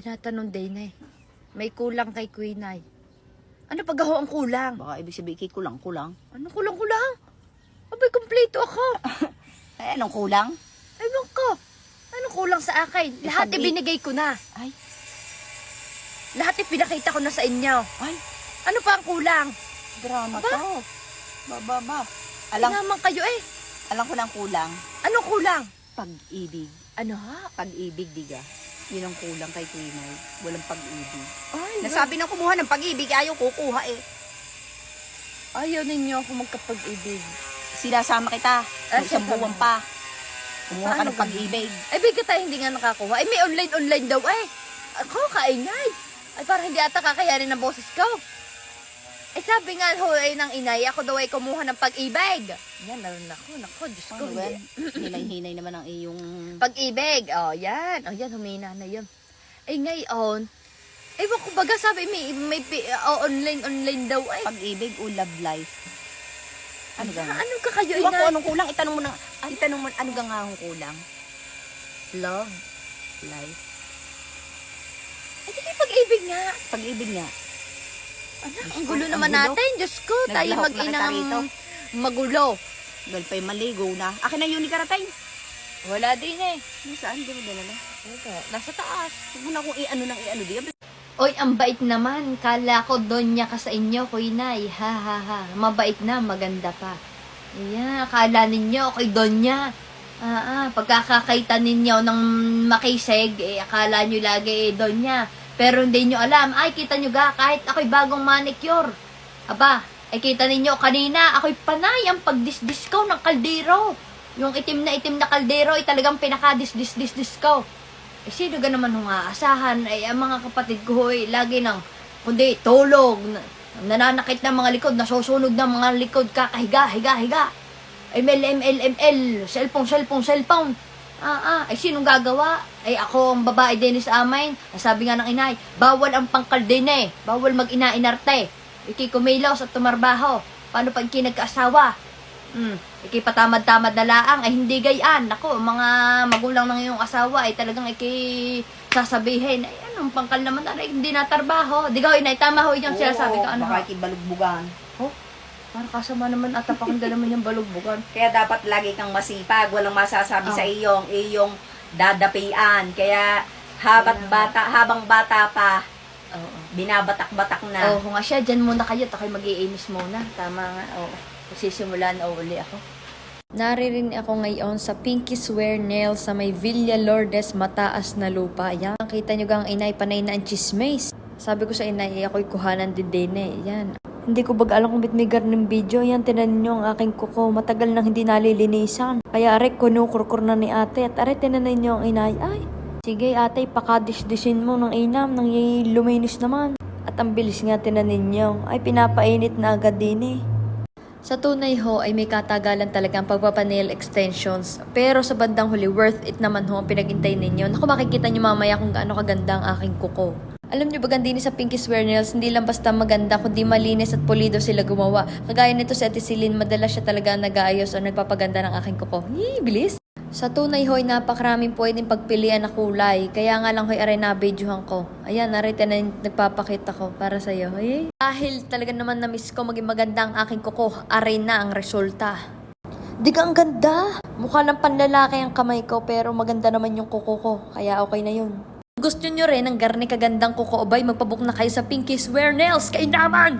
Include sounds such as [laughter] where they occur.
Tinatanong din eh. May kulang kay Queen ay. Ano paggaho ang kulang? Baka ibig sabihin kay kulang-kulang. Ano kulang-kulang? Abay, kompleto ako. Ay, [laughs] anong kulang? Ewan ko. Ano kulang sa akin? Lahat Isang ibinigay ko na. Ay, Lahat ipinakita ko na sa inyo. ay, Ano pa ang kulang? drama Aba? to. Ba, ba, ba. Alam, Alam naman kayo eh. alam ko lang kulang. Ano kulang? Pag-ibig. Ano ha? Pag-ibig, diga. Yun ang kulang kay Queen Ay. Walang pag-ibig. Ay, Nasabi ng kumuha ng pag-ibig, ayaw kukuha eh. Ayaw ninyo ako magkapag-ibig. Sinasama kita. Ah, Ng isang sasama. buwan pa. Kumuha ka Paano ng ganun? pag-ibig. Ay, bigla tayo hindi nga nakakuha. Ay, may online-online daw eh. Ako, kaingay. Ay, parang hindi ata kakayanin ng boses ko. Ay, sabi nga ho ay ng inay, ako daw ay kumuha ng pag-ibig. Yan, naroon ako. Nako, Diyos ko. Ano ba? hindi. Hinay-hinay naman ang iyong... Pag-ibig. Oh, yan. Oh, yan, humina na yun. Ay, ngayon, ewan ko baga sabi, may, may oh, online-online daw ay. Pag-ibig o love life. Ano ga? ano ka kayo, Iwan ko anong kulang. Itanong mo na. Itanong mo ano ga nga ang kulang. Love. Life. Ay, di pag-ibig nga. Pag-ibig nga. Ano, ang gulo naman natin. Diyos ko, tayo Naglahok na mag-ina kita rito. ng magulo. Dahil pa'y maligo na. Akin na yun ni Karatay. Wala din eh. Saan? Di mo dinala? Ito, nasa taas. Huwag mo na kung i-ano ng i-ano di. Oy, ang bait naman. Kala ko donya ka sa inyo, Kuinay. Ha, ha, ha. Mabait na, maganda pa. Ayan, akala ninyo, kay donya. Ah, ah, pagkakakaita ninyo ng makisig, eh, akala nyo lagi, eh, donya. Pero hindi nyo alam. Ay, kita nyo ga, kahit ako'y bagong manicure. Aba, ay kita ninyo, kanina, ako'y panay ang pagdisdis ko ng kaldero. Yung itim na itim na kaldero, ay talagang pinakadisdis-disdis. Eh, sino ga naman hong aasahan? Ay, ang mga kapatid ko, hoy, lagi nang, kundi, tulog, na, nananakit ng mga likod, nasusunog ng mga likod, kakahiga, higa, higa. ML, ML, ML, cellphone, cellphone, cellphone. Ah, ah, ay sinong gagawa? Ay ako ang babae din sa amin. Sabi nga ng inay, bawal ang pangkaldene, bawal mag-ina-inarte. Iki kumilos at tumarbaho. Paano pag kinagkaasawa? Hmm, iki patamad-tamad na laang, ay hindi gayaan. Nako, mga magulang ng iyong asawa ay talagang iki sasabihin, ay anong pangkal naman, ay hindi natarbaho. Di ka, inay, tama ho yung sinasabi ko. Ano, Baka ikibalugbugan. oh, parang kasama naman at napakanda naman [laughs] yung balugbugan. Kaya dapat lagi kang masipag. Walang masasabi Oh. sa iyong iyong dadapian. Kaya habat Kaya bata, habang bata pa, Oo. binabatak-batak na. Oo nga siya, dyan muna kayo, tako'y mag-iinis muna. Tama nga, oo. Sisimulan o uli ako. Naririn ako ngayon sa Pinky Swear Nail sa may Villa Lourdes, mataas na lupa. Yan, kita nyo gang inay, panay na ang chismes. Sabi ko sa inay, eh, ako'y kuhanan din din eh. Yan. Hindi ko baga alam kung bit may ng video. Yan, tinan nyo ang aking kuko. Matagal nang hindi nalilinisan. Kaya arek, kunukurkur na ni ate. At arek, tinan nyo ang inay. Ay, sige ate, pakadisdisin mo ng inam. Nang luminis naman. At ang bilis nga tinan ninyo. Ay, pinapainit na agad din eh. Sa tunay ho ay may katagalan talaga ang pagpapanail extensions. Pero sa bandang huli, worth it naman ho ang pinagintay ninyo. Naku, makikita nyo mamaya kung gaano kaganda ang aking kuko. Alam nyo ba gandini sa Pinky Swear Nails, hindi lang basta maganda, kundi malinis at pulido sila gumawa. Kagaya nito Ate Celine, madalas siya talaga nag-aayos o nagpapaganda ng aking kuko. Yee, bilis! Sa tunay ho'y napakaraming pwedeng pagpilian na kulay. Kaya nga lang ho'y aray na videohan ko. Ayan, narito na nagpapakita ko para sa'yo. Ay. Dahil talaga naman na-miss ko maging maganda ang aking kuko, aray na ang resulta. Di ka ang ganda! Mukha lang panlalaki ang kamay ko pero maganda naman yung kuko ko. Kaya okay na yun. Gusto nyo rin ang garni kagandang kuko obay, magpabook na kayo sa Pinky Swear Nails. Kay naman!